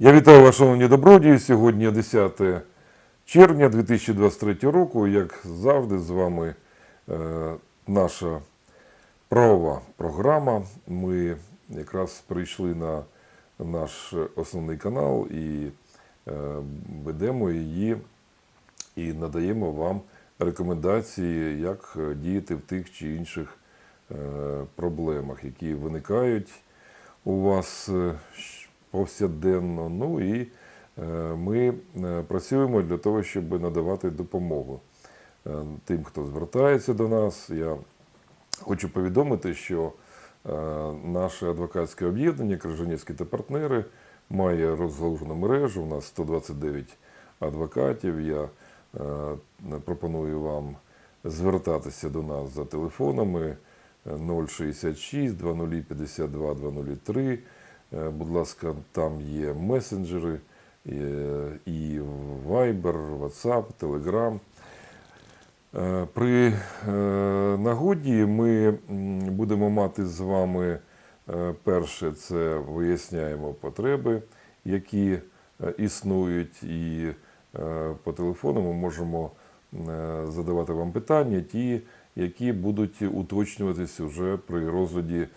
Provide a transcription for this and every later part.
Я вітаю вас, шановні добродії. Сьогодні 10 червня 2023 року. Як завжди, з вами е, наша правова програма. Ми якраз прийшли на наш основний канал і е, ведемо її і надаємо вам рекомендації, як діяти в тих чи інших е, проблемах, які виникають у вас повсякденно. Ну і е, ми е, працюємо для того, щоб надавати допомогу е, тим, хто звертається до нас. Я хочу повідомити, що наше адвокатське об'єднання Крижанівські та партнери має розгалужену мережу. У нас 129 адвокатів. Я пропоную вам звертатися до нас за телефонами е, 066 2052 203. Е, Будь ласка, там є месенджери, е, і Viber, WhatsApp, Telegram. Е, При нагоді ми будемо мати з вами перше, це виясняємо потреби, які існують, і по телефону ми можемо задавати вам питання, ті, які будуть уточнюватись уже при розгляді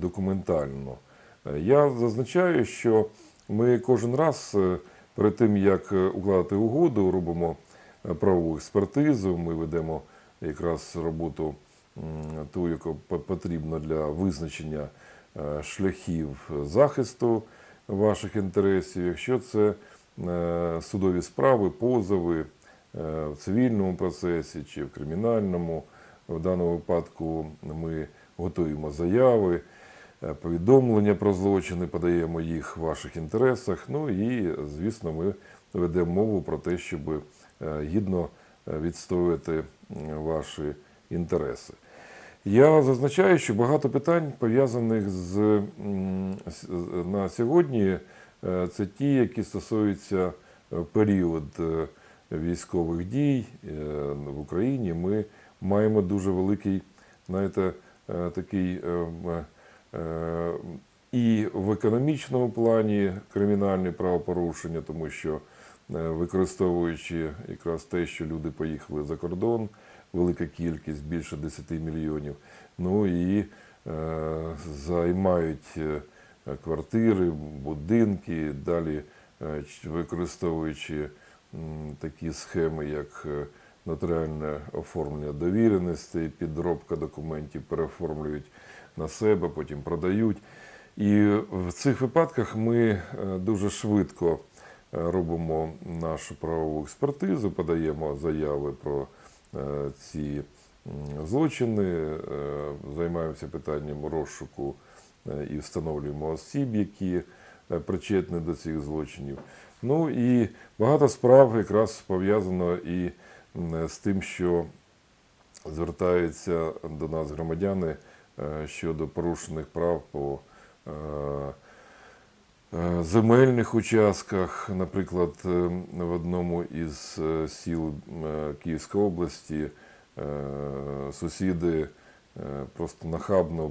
документально. Я зазначаю, що ми кожен раз е, перед тим, як е, укладати угоду, робимо е, правову експертизу. Ми ведемо якраз роботу ту, яку потрібно для визначення шляхів захисту ваших інтересів. Якщо це судові справи, позови в цивільному процесі чи в кримінальному, в даному випадку ми готуємо заяви. Е, Повідомлення про злочини подаємо їх в ваших інтересах. Ну і, звісно, ми ведемо мову про те, щоб е, гідно е, відстоювати ваші інтереси. Я зазначаю, що багато питань пов'язаних з на сьогодні. Це ті, які стосуються період військових дій в Україні. Ми маємо дуже великий, знаєте, такий е, м, е, і в економічному плані кримінальні правопорушення, тому що е, використовуючи якраз те, що люди поїхали за кордон, велика кількість, більше 10 мільйонів. Ну і е, займають е, квартири, будинки, далі е, використовуючи такі схеми, як е, нотаріальне оформлення довіреностей, підробка документів, переоформлюють на себе, потім продають. І в цих випадках ми е, дуже швидко е, робимо нашу правову експертизу, подаємо заяви про е, ці злочини, займаємося питанням розшуку і встановлюємо осіб, які причетні до цих злочинів. Ну і багато справ якраз пов'язано і з тим, що звертаються до нас громадяни щодо порушених прав по е, е, земельних участках. Наприклад, е, в одному із е, сіл е, Київської області е, сусіди е, просто нахабно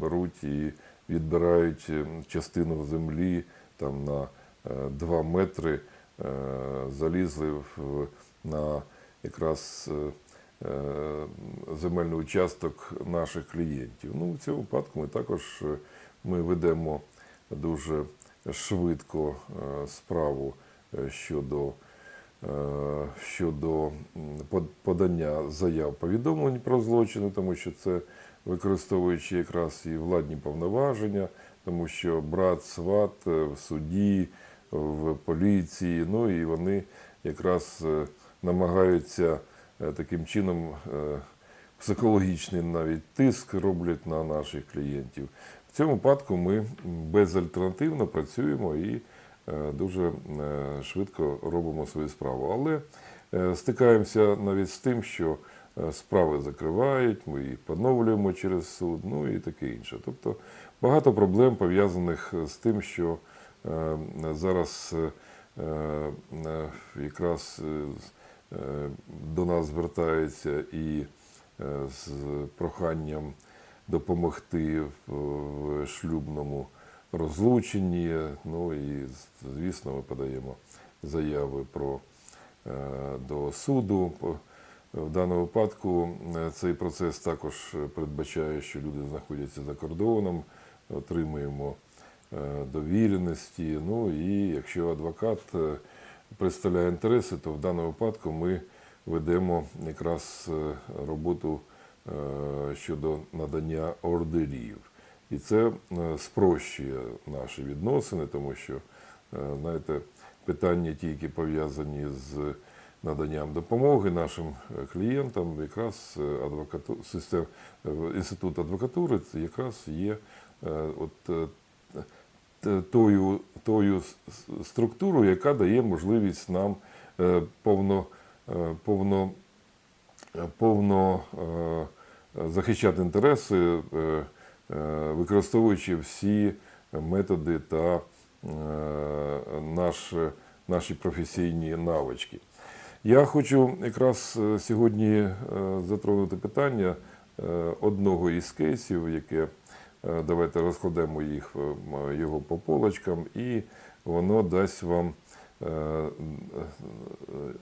беруть і відбирають е, частину землі там на 2 метри, е, залізли в, на якраз е, е, земельний участок наших клієнтів. Ну, в цьому випадку ми також е, ми ведемо дуже швидко е, справу е, щодо, е, щодо подання заяв повідомлень про злочини, тому що це використовуючи якраз і владні повноваження, тому що брат, сват е, в суді, в поліції, ну і вони якраз е, намагаються е, таким чином е, психологічний навіть тиск роблять на наших клієнтів. В цьому випадку ми безальтернативно працюємо і е, дуже е, швидко робимо свою справу. Але е, стикаємося навіть з тим, що е, справи закривають, ми їх поновлюємо через суд, ну і таке інше. Тобто багато проблем пов'язаних з тим, що е, зараз е, е, якраз е, е, до нас звертаються і е, з проханням допомогти в, шлюбному розлучені. Ну і звісно, ми подаємо заяви про е, до суду. В даному випадку е, цей процес також передбачає, що люди знаходяться за кордоном, отримуємо е, довіреності. Ну і якщо адвокат е, представляє інтереси, то в даному випадку ми ведемо якраз е, роботу е, щодо надання ордерів. І це е, спрощує наші відносини, тому що, знаєте, питання тільки пов'язані з наданням допомоги нашим клієнтам, якраз адвокату, інститут адвокатури це якраз є от, тою, тою с- структурою, яка дає можливість нам е, повно, е, повно, е, повно е, захищати інтереси, е, е, використовуючи всі методи та е, наш, наші професійні навички. Я хочу якраз е, сьогодні е, затронути питання е, одного із кейсів, яке е, давайте розкладемо їх е, його по полочкам, і воно дасть вам, е, е,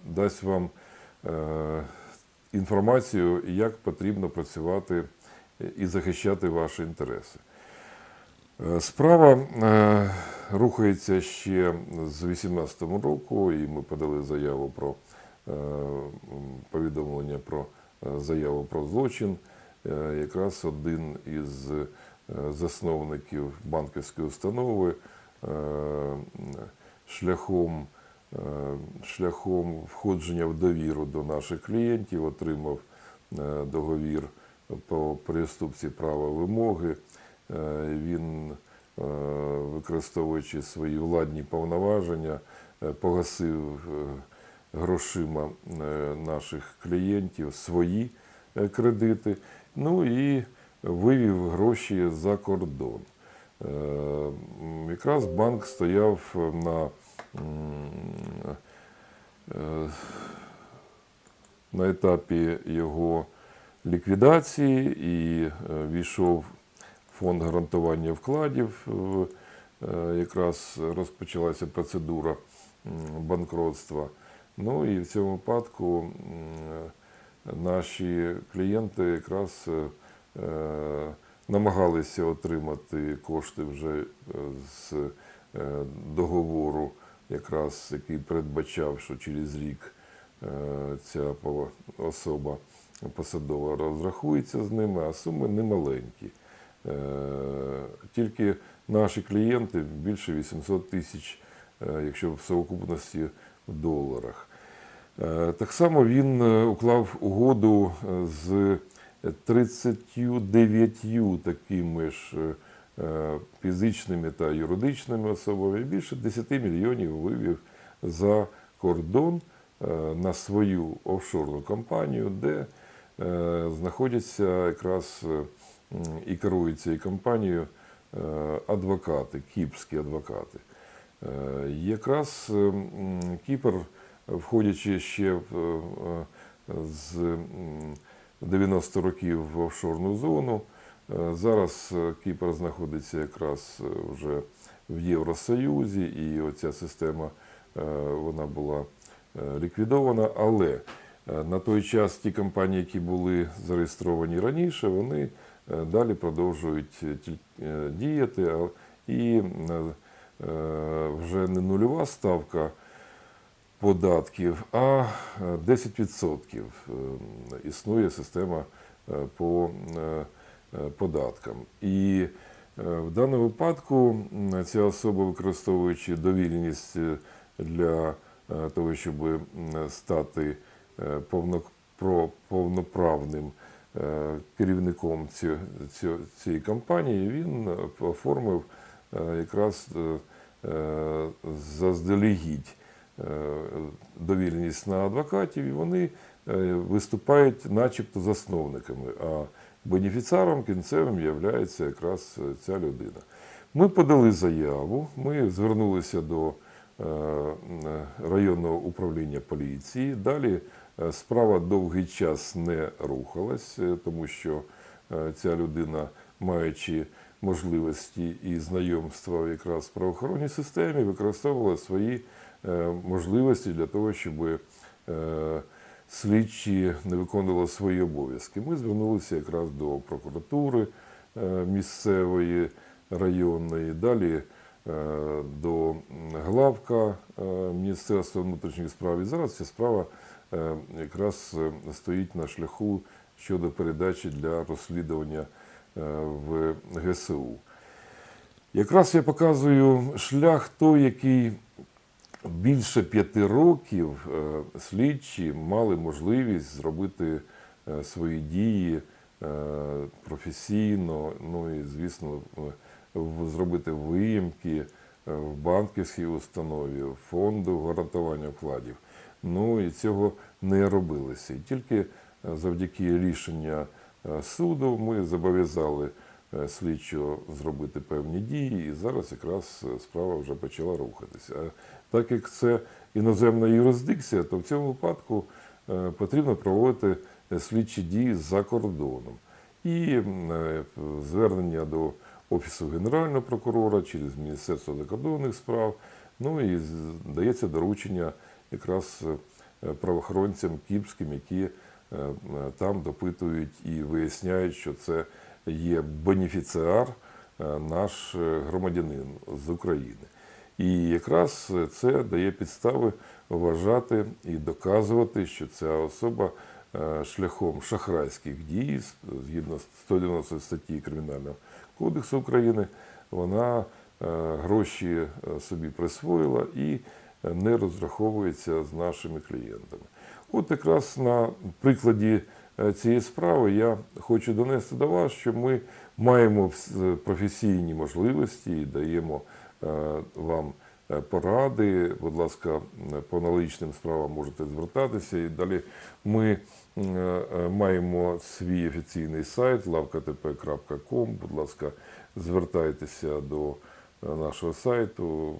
дасть вам е, інформацію, як потрібно працювати і захищати ваші інтереси. Е, Справа е, рухається ще з 2018 року, і ми подали заяву про е, повідомлення про е, заяву про злочин. Е, Якраз один із е, засновників банківської установи е, шляхом, е, шляхом входження в довіру до наших клієнтів отримав е, договір по переступці права вимоги. Е, Він, е, використовуючи свої владні повноваження, е, погасив е, грошима е, наших клієнтів свої е, кредити, ну і вивів гроші за кордон. Е, Якраз банк стояв на, е, на етапі його ліквідації і е, війшов фонд гарантування вкладів. Якраз розпочалася процедура банкротства. Ну і в цьому випадку наші клієнти якраз намагалися отримати кошти вже е, з е, договору, якраз який передбачав, що через рік е, ця особа посадова розрахується з ними, а суми немаленькі. Е, Тільки наші клієнти більше 800 тисяч, е, якщо в совокупності в доларах. Е, Так само він е, уклав угоду е, з 39 такими ж е, е, фізичними та юридичними особами. Більше 10 мільйонів вивів за кордон е, на свою офшорну компанію, де знаходяться якраз і керують цією компанією адвокати, кіпрські адвокати. Якраз Кіпр, входячи ще з 90 років в офшорну зону, е, зараз е, Кіпр знаходиться якраз е, вже в Євросоюзі, і оця система вона була ліквідована. Але на той час ті компанії, які були зареєстровані раніше, вони далі продовжують діяти. І вже не нульова ставка податків, а е, 10% е, існує система е, по е, е, податкам. І е, в даному випадку ця особа, використовуючи довіреність е, для е, того, щоб стати е, повноправним е, керівником ці- ці- цієї компанії, він е, оформив е, якраз е, е, заздалегідь е, довіреність на адвокатів, і вони е, виступають начебто засновниками, а бенефіціаром кінцевим є якраз е, ця людина. Ми подали заяву, ми звернулися до е, е, районного управління поліції. Далі е, справа довгий час не рухалась, е, тому що е, ця людина, маючи можливості і знайомства якраз в правоохоронній системі, використовували свої е, можливості для того, щоб е, слідчі не виконували свої обов'язки. Ми звернулися якраз до прокуратури е, місцевої, районної, далі е, до главка е, Міністерства внутрішніх справ. І зараз ця справа е, якраз е, стоїть на шляху щодо передачі для розслідування е, в ГСУ. Якраз я показую шлях той, який більше п'яти років е, слідчі мали можливість зробити е, свої дії е, професійно, ну і, звісно, зробити виїмки в банківській установі, в фонду гарантування вкладів. Ну і цього не робилося. І тільки завдяки рішення суду ми зобов'язали слідчого зробити певні дії, і зараз якраз справа вже почала рухатися. Так як це іноземна юрисдикція, то в цьому випадку е, потрібно проводити е, слідчі дії за кордоном. І е, звернення до Офісу Генерального прокурора через Міністерство закордонних справ. Ну і дається доручення якраз правоохоронцям кіпським, які там допитують і виясняють, що це є бенефіціар, наш громадянин з України. І якраз це дає підстави вважати і доказувати, що ця особа е, шляхом шахрайських дій, згідно з 190 статті Кримінального кодексу України, вона е, гроші е, собі присвоїла і не розраховується з нашими клієнтами. От якраз на прикладі цієї справи я хочу донести до вас, що ми маємо професійні можливості і даємо вам е, поради. Будь ласка, по аналогічним справам можете звертатися. І далі ми е, маємо свій офіційний сайт lavktp.com. Будь ласка, звертайтеся до е, нашого сайту.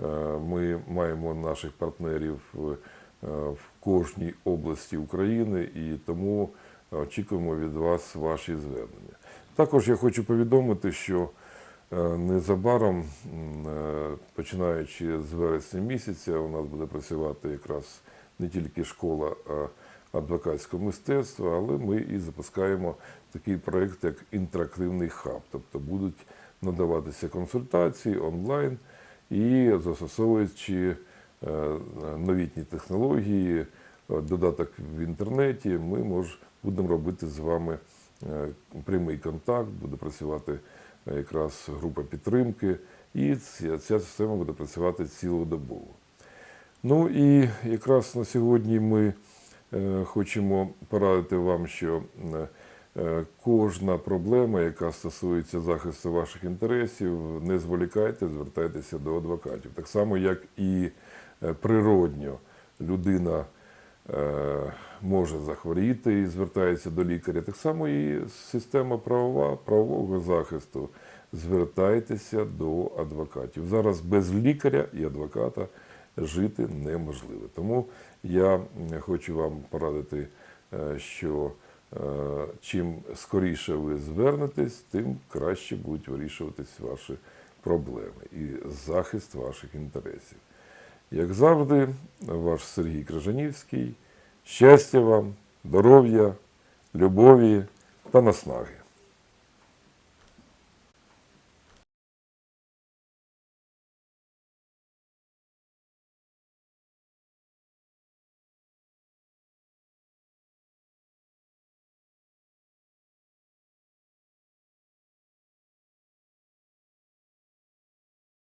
Е, Ми маємо наших партнерів в е, кожній області України і тому очікуємо від вас ваші звернення. Також я хочу повідомити, що е, незабаром, е, починаючи з вересня місяця, у нас буде працювати якраз не тільки школа адвокатського мистецтва, але ми і запускаємо такий проєкт, як інтерактивний хаб. Тобто будуть надаватися консультації онлайн і застосовуючи е, новітні технології, е, додаток в інтернеті, ми будемо робити з вами е, прямий контакт, буде працювати е, якраз група підтримки, і ця, ця система буде працювати цілодобово. Ну і якраз на сьогодні ми е, хочемо порадити вам, що е, е, кожна проблема, яка стосується захисту ваших інтересів, не зволікайте, звертайтеся до адвокатів. Так само, як і е, природньо людина е, може захворіти і звертається до лікаря, так само і система правова, правового захисту. Звертайтеся до адвокатів. Зараз без лікаря і адвоката жити неможливо. Тому я хочу вам порадити, е, що е, чим скоріше ви звернетесь, тим краще будуть вирішуватись ваші проблеми і захист ваших інтересів. Як завжди, ваш Сергій Крижанівський. Щастя вам, здоров'я, любові та наснаги.